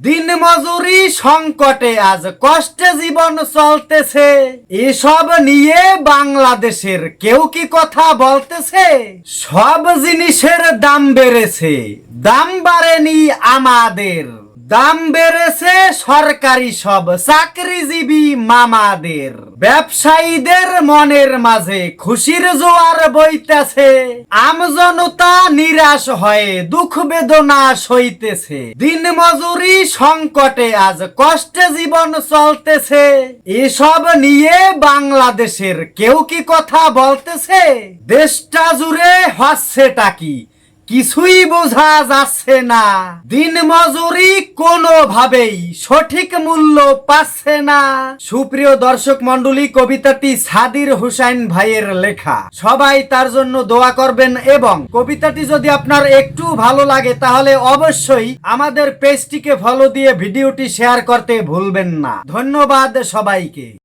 দিন মজুরি সংকটে আজ কষ্টে জীবন চলতেছে। এসব নিয়ে বাংলাদেশের কেউ কি কথা বলতেছে? সব জিনিসের দাম বেড়েছে। দাম বাড়েনি আমাদের। দাম বেড়েছে সরকারি সব চাকরিজীবী মামাদের। ব্যবসায়ীদের মনের মাঝে খুশির জোয়ার বইতেছে। আমজনতা নিরাশ হয়ে দুঃখ বেদনা সইতেছে। দিন মজুরি সংকটে আজ কষ্টে জীবন চলতেছে। এসব নিয়ে বাংলাদেশের কেউ কি কথা বলতেছে? দেশটা জুড়ে হচ্ছেটা কি? কিছুই বোঝা যাচ্ছে না। দিন মজুরি কোনোভাবেই সঠিক মূল্য পাচ্ছে না। সুপ্রিয় দর্শক মন্ডলী কবিতাটি সাদির হুসাইন ভাইয়ের লেখা। সবাই তার জন্য দোয়া করবেন এবং কবিতাটি যদি আপনার একটু ভালো লাগে, তাহলে অবশ্যই আমাদের পেজটিকে ফলো দিয়ে ভিডিওটি শেয়ার করতে ভুলবেন না। ধন্যবাদ সবাইকে।